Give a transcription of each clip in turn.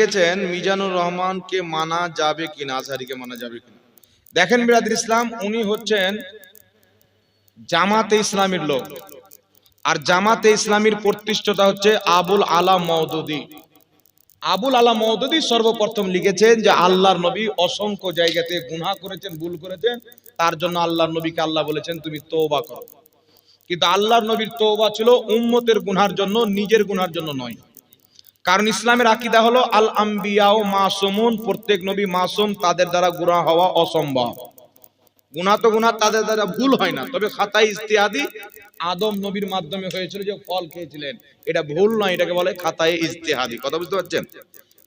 লিখেছেন মিজানুর রহমানকে মানা যাবে কিনা, আজহারিকে মানা যাবে কিনা। দেখেন বিরাদির ইসলাম, উনি হচ্ছেন জামাতে ইসলামের লোক। আর জামাতে ইসলামীর প্রতিষ্ঠাতা হচ্ছে আবুল আলা মওদুদি। আবুল আলা মওদুদি সর্বপ্রথম লিখেছেন যে, আল্লাহর নবী অসংখ্য জায়গাতে গুনাহ করেছেন, ভুল করেছেন। তার জন্য আল্লাহর নবীকে আল্লাহ বলেছেন, তুমি তওবা করো। কিন্তু আল্লাহর নবীর তওবা ছিল উম্মতের গুনার জন্য, নিজের গুনার জন্য নয়। কারণ ইসলামের আকীদা হলো আল আম্বিয়া ও মাসুমুন, প্রত্যেক নবী মাসুম, তাদের দ্বারা গুনাহ হওয়া অসম্ভব। গুনাহ তো গুনাহ, তাদের দ্বারা ভুল হয় না। তবে খাতাই ইজতিহাদি আদম নবীর মাধ্যমে হয়েছিল যে ফল খেয়েছিলেন। এটা ভুল নয়, এটাকে বলে খাতায় ইজতিহাদি কথা বুঝতে পারছেন?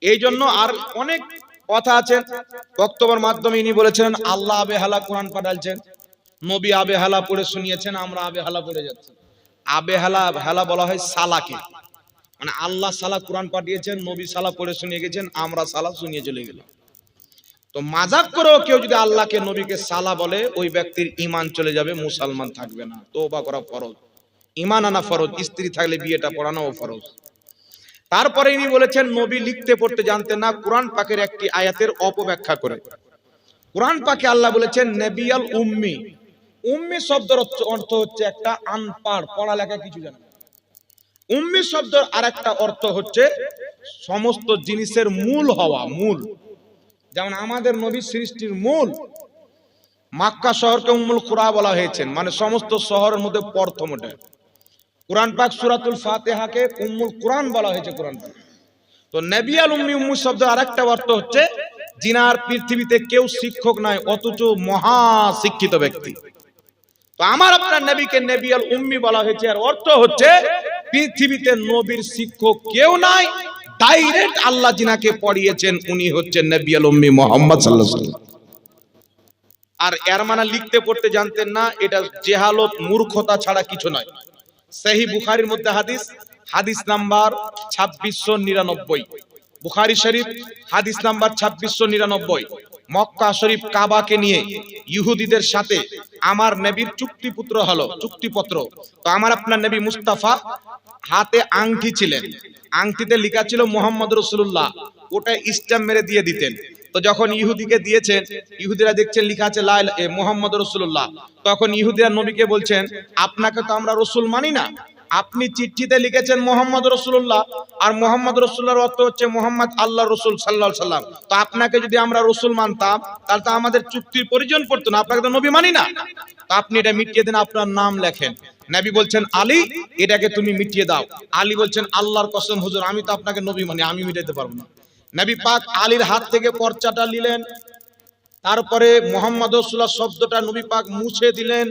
এই জন্য আর অনেক কথা আছে। বক্তব্যের মাধ্যমে ইনি বলেছেন আল্লাহ আবেহালা কোরআন পাঠালছেন নবী আবেহালা পড়ে শুনিয়েছেন, আমরা আবেহালা পড়ে যাচ্ছি। আবেহালা হেলা বলা হয় সালাকে। মানে আল্লাহ সালা কোরআন পাঠিয়েছেন, নবী সালা পড়ে শুনিয়ে গেছেন, আমরা সালা শুনিয়ে চলে গেলাম। তো মাজাক করেও কেউ যদি আল্লাহকে, নবীকে সালা বলে, ওই ব্যক্তির ইমান চলে যাবে, মুসলমান থাকবে না। তোবা করা ফরজ। ইমান আনা ফরজ। স্ত্রী থাকলে বিয়েটা পড়ানোও ফরজ। তারপরে ইনি বলেছেন, নবী লিখতে, পড়তে জানতেন না, কোরআন পাকের একটি আয়াতের অপব্যাখ্যা করে। কোরআন পাকে আল্লাহ বলেছেন, নেবিয়াল উম্মি। উম্মি শব্দের অর্থ- হচ্ছে একটা আনপাড়, পড়ালেখা কিছু জানে। উম্মি শব্দের আরেকটা অর্থ হচ্ছে সমস্ত জিনিসের মূল হওয়া, মূল। যেমন আমাদের নবী সৃষ্টির মূল, মাক্কা শহরকে উম্মুল কুরা বলা হয়েছে মানে সমস্ত শহরের মধ্যে প্রথম ওটা। কোরআন পাক সুরাতুল ফাতেহাকে উম্মুল কোরআন বলা হয়েছে কোরআন পাক। তো নবিয়াল উম্মি, উম্মু শব্দ আরেকটা অর্থ হচ্ছে জিনার পৃথিবীতে কেউ শিক্ষক নাই অথচ মহা শিক্ষিত ব্যক্তি। তো আমার আপনার নবীকে নবিয়াল উম্মি বলা হয়েছে আর অর্থ হচ্ছে পৃথিবীতে নবীর শিক্ষক কেউ নাই ডাইরেক্ট আল্লাহ জিনাকে পড়িয়েছেন, উনি হচ্ছেন নবী উম্মি মোহাম্মদ সাল্লাহ আর এর মানে লিখতে পড়তে জানতেন না, এটা জেহালত, মূর্খতা ছাড়া কিছু নয়। সেই বুখারির মধ্যে হাদিস হাদিস নাম্বার ছাব্বিশশো নিরানব্বই। বুখারী শরীফ, হাদিস নাম্বার ছাব্বিশশো নিরানব্বই। মক্কা শরীফ কাবাকে নিয়ে ইহুদিদের সাথে আমার নবীর চুক্তিপুত্র হলো, চুক্তিপত্র। তো আমার আপনার নবী মুস্তাফা হাতে আংটি ছিলেন। আংটিতে লেখা ছিল মোহাম্মদ রসুল্লাহ ওটা স্ট্যাম্প মেরে দিয়ে দিতেন। তো যখন ইহুদিকে দিয়েছেন, ইহুদিরা দেখছেন লিখা আছে মোহাম্মদ রসুল্লাহ তখন ইহুদিরা নবীকে বলছেন, আপনাকে তো আমরা রসুল মানি না। আপনি চিঠিতে লিখেছেন মোহাম্মদ রসুল্লাহ আর মোহাম্মদ রসুল্লাহর অর্থ হচ্ছে মোহাম্মদ আল্লাহ রসুল সাল্লাহ সাল্লাম। তো আপনাকে যদি আমরা রসুল মানতাম, তাহলে তো আমাদের চুক্তির পরিজন পড়তো না, আপনাকে তো নবী মানি না। তো আপনি এটা মিটিয়ে দেন, আপনার নাম লেখেন। নবী বলছেন, আলী, এটাকে তুমি মিটিয়ে দাও। আলী বলছেন, আল্লাহর কসম, হুজুর, আমি তো আপনাকে নবী মানি, আমি মিটাতে পারব না। নবী পাক আলীর হাত থেকে পর্চাটা নিলেন। তারপরে মোহাম্মদ রসুল্লাহ শব্দটা নবী পাক মুছে দিলেন।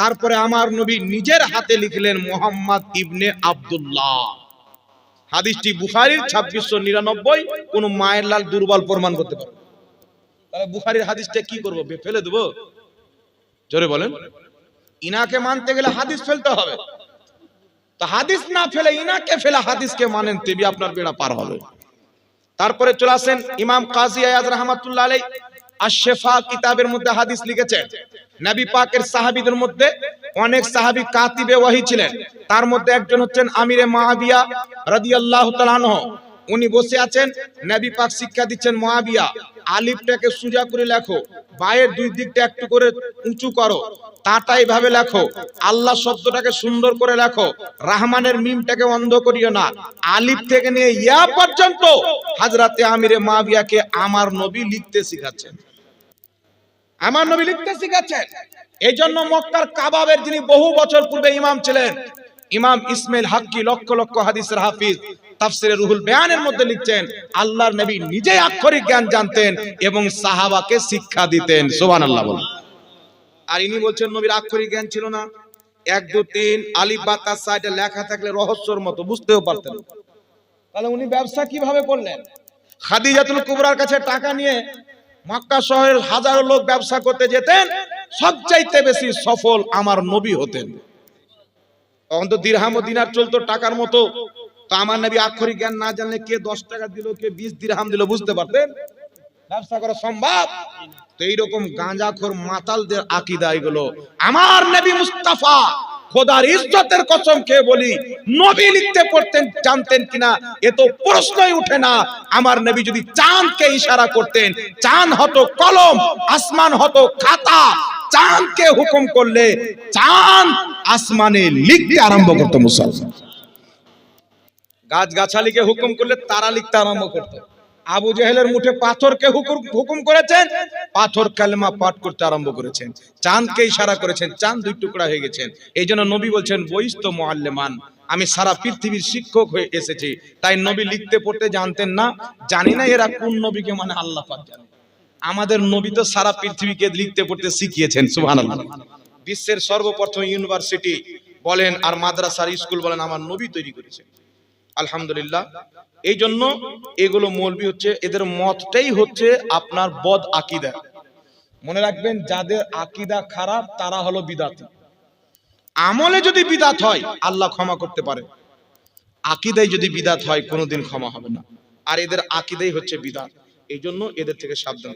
তারপরে আমার নবী নিজের হাতে লিখলেন মোহাম্মদ ইবনে আব্দুল্লাহ। হাদিসটি বুখারীর ছাব্বিশশো নিরানব্বই, কোন মায়ের লাল দুর্বল প্রমাণ করতে পারবে তাহলে বুখারীর হাদিসটা কি করব? ফেলে দেবো? জোরে বলেন। ইনাকে মানতে গেলে হাদিস ফেলতে হবে। তো হাদিস না ফেলে ইনাকে ফেলে হাদিসকে মানেন তেবি আপনার বেড়া পার হবে। তারপরে চলে আসেন ইমাম কাজী আয়াজ রহমাতুল্লাহ আলাই আশ-শিফা কিতাবের মধ্যে হাদিস লিখেছেন নবী পাকের সাহাবিদের মধ্যে অনেক সাহাবি কাতিবে ওয়াহি ছিলেন। তার মধ্যে একজন হচ্ছেন আমিরে মাহাবিয়া রাদিয়াল্লাহু তাআলা উনি বসে আছেন, নবী পাক শিক্ষা দিচ্ছেন, মহাবিয়া, আলিফটাকে সুজা করে লেখো, বায়ের দুই দিকটা একটু করে উঁচু করো। তাটাই ভাবে লেখো। আল্লাহ শব্দটাকে সুন্দর করে লেখো। রাহমানের মিমটাকে অন্ধ করিও না। আলিফ থেকে নিয়ে ইয়া পর্যন্ত হাজরাতে আমিরে মাবিয়াকে আমার নবী লিখতে শিখাচ্ছেন। আমার নবী লিখতে শিখাচ্ছেন। এই জন্য মক্কার কাবাবের যিনি বহু বছর পূর্বে ইমাম ছিলেন, ইমাম ইসমাইল হাক্কি লক্ষ লক্ষ হাদিসের হাফিজ, তাফসিরে রুহুল বয়ানের মধ্যে লিখছেন, আল্লাহর নবী নিজে আক্ষরিক জ্ঞান জানতেন এবং সাহাবাকে শিক্ষা দিতেন। সুবহানাল্লাহ বলুন। আর ইনি বলছেন, নবীর আক্ষরিক জ্ঞান ছিল না। এক, দু, তিন, আলিফ বা তার লেখা থাকলে রহস্যর মতো, বুঝতেও পারতেন। তাহলে উনি ব্যবসা কীভাবে করলেন? খাদিজাতুল কুবরার কাছে টাকা নিয়ে মক্কা শহরের হাজারো লোক ব্যবসা করতে যেতেন, সবচাইতে বেশি সফল আমার নবী হতেন। তখন তো দিরহাম ও দিনার চলতো টাকার মতো। তো আমার নবী আক্ষরিক জ্ঞান না জানলে কে দশ টাকা দিল, কে বিশ দিরহাম দিল, বুঝতে পারতেন? ব্যবসা করা সম্ভব? তো এইরকম গাঁজাখোর মাতালদের আকিদা এগুলো। আমার নবী মুস্তাফা খোদার ইজ্জতের কসম খেয়ে বলি, নবী লিখতে পড়তেন, জানতেন কিনা, এ তো প্রশ্নই উঠে না। আমার নবী যদি চাঁদকে ইশারা করতেন, চাঁদ হতো কলম, আসমান হতো খাতা, চাঁদকে হুকুম করলে চাঁদ আসমানে লিখতে আরম্ভ করতো মুসলমান। গাছ গাছালিকে হুকুম করলে তারা লিখতে আরম্ভ করতো। আবু জেহেলের মুঠে পাথরকে হুকুম করেছেন, পাথর কালেমা পাঠ করতে আরম্ভ করেছেন। চাঁদকে ইশারা করেছেন, চাঁদ দুই টুকরা হয়ে গেছেন এই জন্য নবী বলছেন বইস্ত মোয়াল্লেমান আমি সারা পৃথিবীর শিক্ষক হয়ে এসেছি। তাই নবী লিখতে, পড়তে জানতেন না। জানি না এরা কোন নবীকে মানে আল্লাহ পাক জানে। আমাদের নবী তো সারা পৃথিবীকে লিখতে, পড়তে শিখিয়েছেন, সুবহানাল্লাহ। বিশ্বের সর্বপ্রথম ইউনিভার্সিটি বলেন আর মাদ্রাসার স্কুল বলেন, আমার নবী তৈরি করেছে আলহামদুলিল্লাহ। এই জন্য এগুলো মৌলবি হচ্ছে, এদের মতটাই হচ্ছে আপনার বদ আকিদা। মনে রাখবেন, যাদের আকিদা খারাপ, তারা হলো বিদাতি। আমলে যদি বিদাত হয়, আল্লাহ ক্ষমা করতে পারে। আকিদাই যদি বিদাত হয়, কোনোদিন ক্ষমা হবে না। আর এদের আকিদাই হচ্ছে বিদাত। এই জন্য এদের থেকে সাবধান।